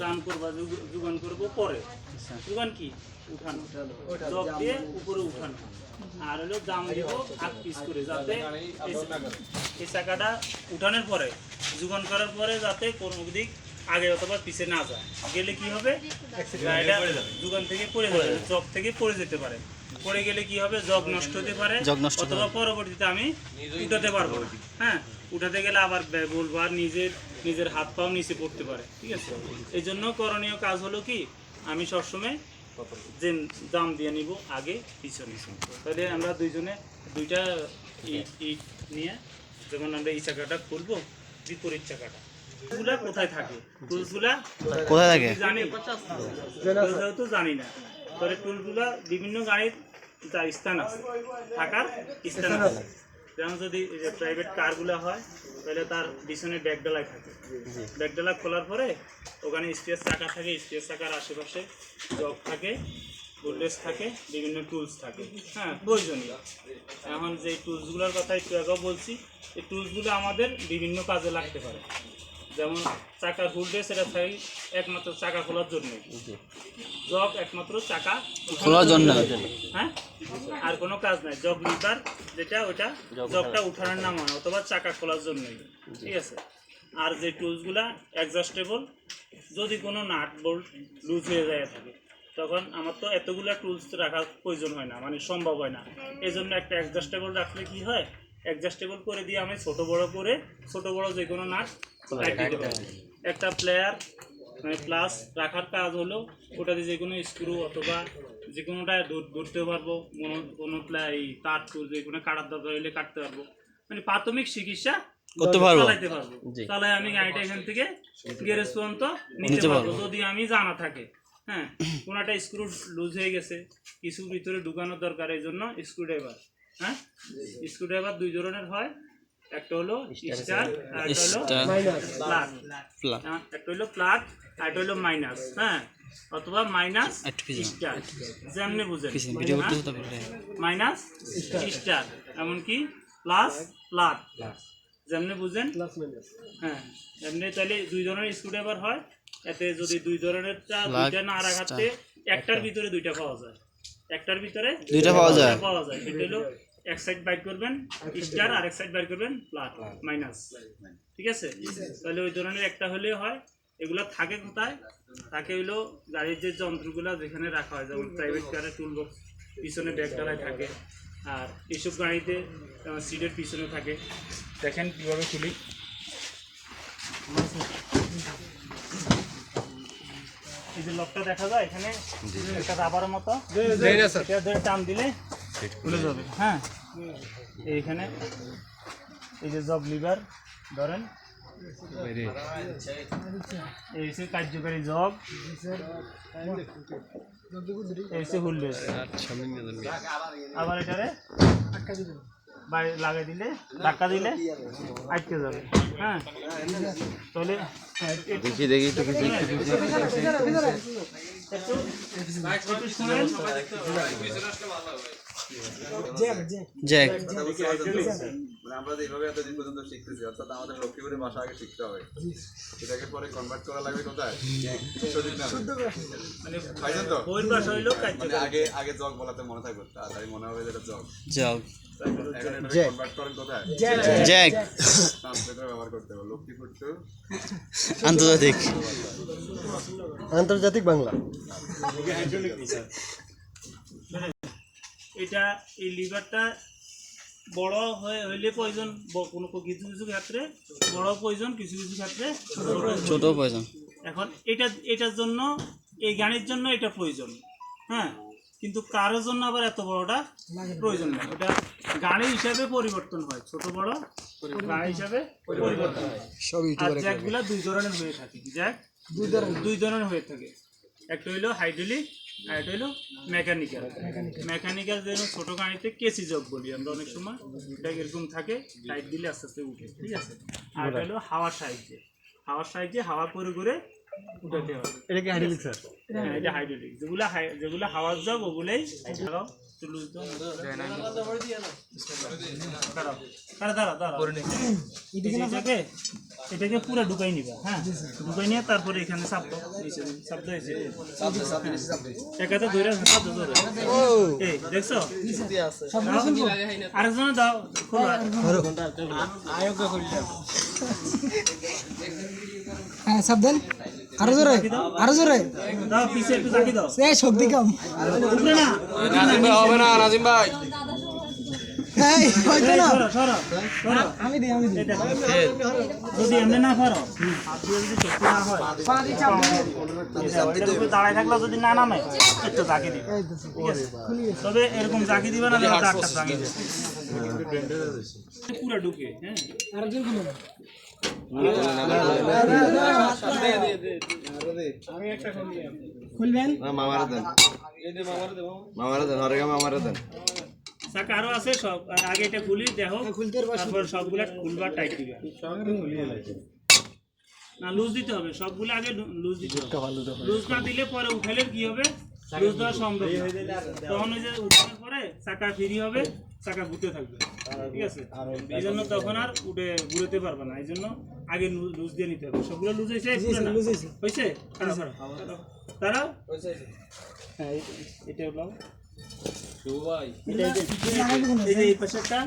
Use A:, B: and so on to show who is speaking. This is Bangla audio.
A: দান করবা যোগান করব পরে। যোগান কি? উঠানো। জব দিয়ে উপরে উঠানো। আর হলো দাম দিব আট পিস করে যাতে এই- এই চাকাটা উঠানোর পরে যোগান করার পরে যাতে কোনো দিক আগে অথবা পিছে না যায়। গেলে কি হবে? গাড়িটা যোগান থেকে পড়ে যাবে। চক থেকে পড়ে যেতে পারে। পড়ে গেলে কি হবে? জগ নষ্ট হতে পারে। অথবা পরবর্তীতে আমি উঠাতে পারব হ্যাঁ? উঠাতে গেলে আবার বলব আর নিজের নিজের হাত পাও নিচে পড়তে পারে। ঠিক আছে? এই জন্য করণীয় কাজ হলো কি? আমি সবসময় যে দাম দিয়ে নিব আগে পিছনে তাহলে আমরা দুইজনে দুইটা ইট নিয়ে যেমন আমরা এই চাকাটা খুলবো বিপরীত চাকাটা। কোথায় থাকে? টুলসগুলা
B: কোথায় থাকে?
A: জানি যেহেতু জানি না তবে টুলগুলা বিভিন্ন গাড়ির যা স্থান আছে। থাকার স্থান আছে। যেমন যদি প্রাইভেট কারগুলো হয় তাহলে তার পিছনে ব্যাগডালায় থাকে। ব্যাগডালা খোলার পরে ওখানে স্পেস চাকা থাকে স্পেস চাকার আশেপাশে জগ থাকে গোল্ডেস থাকে বিভিন্ন টুলস থাকে। হ্যাঁ প্রয়োজনীয়। এখন যে টুলসগুলোর কথা একটু আগেও বলছি এই টুলসগুলো আমাদের বিভিন্ন কাজে লাগতে পারে। যেমন চাকা হুলডে সেটা থাকে একমাত্র চাকা খোলার জন্য। জগ একমাত্র চাকা
B: খোলার জন্য।
A: হ্যাঁ? আর কোনো কাজ নাই। জগ লিভার যেটা ওটা জগটা। উঠানোর নাম হয় অথবা চাকা খোলার জন্যই। ঠিক আছে? আর যে টুলসগুলা অ্যাডজাস্টেবল যদি কোনো নাট বোল্ট লুজ হয়ে যায় থাকে তখন আমার তো এতগুলা টুলস রাখার প্রয়োজন হয় না মানে সম্ভব হয় না। এই জন্য একটা অ্যাডজাস্টেবল রাখলে কি হয়? অ্যাডজাস্টেবল করে দিয়ে আমি ছোট বড় করে ছোট বড় যে কোনো নাট একটা প্লেয়ার মানে প্লাস রাখার কাজ হলো ওটাতে যে কোনো স্ক্রু অথবা যে কোনোটা ধর- ধরতে পারব কোনো কোনো এই তার যে কোনো কাটার দরকার হলে কাটতে পারব। মানে প্রাথমিক চিকিৎসা
B: করতে পারব।
A: চালাইতে পারব। চালাই আমি গাড়িটা এখান থেকে গ্যারেজ পর্যন্ত নিতে পারব যদি আমি জানা থাকে। হ্যাঁ কোনো একটা স্ক্রু লুজ হয়ে গেছে কিছু ভিতরে ঢুকানোর দরকার এই জন্য স্ক্রু ড্রাইভার হ্যাঁ? স্ক্রু ড্রাইভার দুই ধরনের হয়। একটা হলো স্টার আর একটা হলো. প্লাগ হ্যাঁ, একটা হলো প্লাগ আর একটা হলো মাইনাস হ্যাঁ? অথবা মাইনাস। স্টার। যেমনি বুঝেন। Minus star. এমনকি প্লাস প্লাগ যেমনি বুঝেন। হ্যাঁ এমনি তাহলে দুই ধরনের স্ক্রুড্রাইভার হয়। এতে যদি দুই ধরনের দুইটা না রাখাতে একটার ভিতরে দুইটা পাওয়া যায়। একটার ভিতরে
B: দুইটা পাওয়া যায়।
A: পাওয়া যায়। সেটা হলো এক সাইড বাইর করবেন স্টার আর এক সাইড বাইর করবেন। প্লাগ মাইনাস ঠিক আছে? তাহলে ওই ধরনের একটা হলেও হয়। এগুলো থাকে কোথায়? থাকে হইল গাড়ির যে যন্ত্রগুলো যেখানে রাখা হয় যেমন প্রাইভেট কারের টুল বক্স পিছনে ব্যাগ ডালায় থাকে। আর এইসব গাড়িতে সিটের পিছনে থাকে। দেখেন কীভাবে খুলি। এই যে লকটা দেখা যায় এখানে? একটা রাবারের মতো। টান দিলে খুলে যাবে হ্যাঁ এইখানে এই যে জব লিভার ধরেন এই হচ্ছে কার্যকারী জব এই হচ্ছে আবার এটারে লাগাই দিলে ধাক্কা দিলে আটকে যাবে হ্যাঁ তাহলে
B: দেখি দেখি একটু কিছু জ্যাক
C: মানে আমরা এইভাবে এতদিন পর্যন্ত শিখতেছি অর্থাৎ আমাদের লক্ষ্মীপুরের ভাষা আগে শিখতে হবে। এটাকে পরে কনভার্ট করা লাগবে কোথায়?
A: মানে
C: মানে আগে আগে জগ বলাতে মনে থাকবে তাড়াতাড়ি মনে হবে যেটা জগ।
B: যাও
C: এখন এটা কনভার্ট করেন কোথায়? ব্যবহার করতে হবে লক্ষ্মীপুর
B: আন্তর্জাতিক।
D: আন্তর্জাতিক বাংলা।
A: এটা এই লিভারটা বড় হয়ে হইলে প্রয়োজন কোনো কোনো কিছু কিছু ক্ষেত্রে বড় প্রয়োজন কিছু কিছু ক্ষেত্রে ছোট প্রয়োজন। এখন এটা এটার জন্য এই গানের জন্য এটা প্রয়োজন হ্যাঁ? কিন্তু কারোর জন্য আবার এত বড়টা প্রয়োজন নেই ওটা গানের হিসাবে পরিবর্তন হয় ছোট বড় গানের হিসাবে পরিবর্তন হয়। আর জ্যাকগুলা দুই ধরনের হয়ে থাকে জ্যাক দুই ধরনের। দুই ধরনের হয়ে থাকে। একটা হইল হাইড্রোলিক আর এটা হলো মেকানিক্যাল মেকানিক্যাল যেন ছোট গাড়িতে কেসি যোগ বলি আমরা অনেক সময় এটা এরকম থাকে টাইট দিলে আস্তে আস্তে উঠে, ঠিক আছে? আর এটা হলো হাওয়ার সাহায্যে। হাওয়ার সাহায্যে হাওয়া করে করে উঠাতে হবে।
D: এটা কি হাইড্রোলিক স্যার
A: হ্যাঁ এটা হাইড্রোলিক যেগুলো যেগুলো হাওয়ার জগ ওগুলোই একটু লুজ দাও দাঁড়া দাঁড়া দাঁড়া এটাকে এটাকে পুরো ঢুকাই নিবা হ্যাঁ? ঢুকাই নিয়ে তারপরে এখানে দাও নিচে এসে একাতে ধরে চাপ ধরে এই দেখছ? আরেকজনে দাও খোলা।
E: হ্যাঁ সাবধান। আরও জোরে আরও জোরে।
A: দাও পিছে একটু জাকি দাও।
E: এ শক্তি কম।
C: হবে না নাজিম ভাই।
E: আমি দিই আমি দিই।
A: যদি এমনি না পারো হয় দাঁড়ায় থাকলে যদি না নামে একটু জাকি দিবে তবে এরকম জাকি দিবে না পুরো ঢুকে হ্যাঁ।
E: খুলবেন?
C: মামারা দেন। মামারা দেন হরেগা মামারা দেন।
A: চাকা আরও আছে সব। আগে এটা খুলি দেখো। তারপর সবগুলা খুলবার টাইট দিবে। না লুজ দিতে হবে। সবগুলো আগে লুজ দিতে হবে। লুজ না দিলে পরে উঠালে কি হবে? লুজ দেওয়া সম্ভব তখন ওই যে উঠানোর পরে চাকা ফ্রি হবে চাকা ঘুরতে থাকবে। ঠিক আছে? এই জন্য তখন আর উঠে ঘুরতে পারবে না। এই জন্য আগে লুজ দিয়ে নিতে হবে। সবগুলো লুজ হয়েছে?
E: হয়েছে।
A: তারা? দাঁড়াও, দাঁড়াও। দাঁড়াও হ্যাঁ এটা। এটা এই যে- এই পাশে একটা।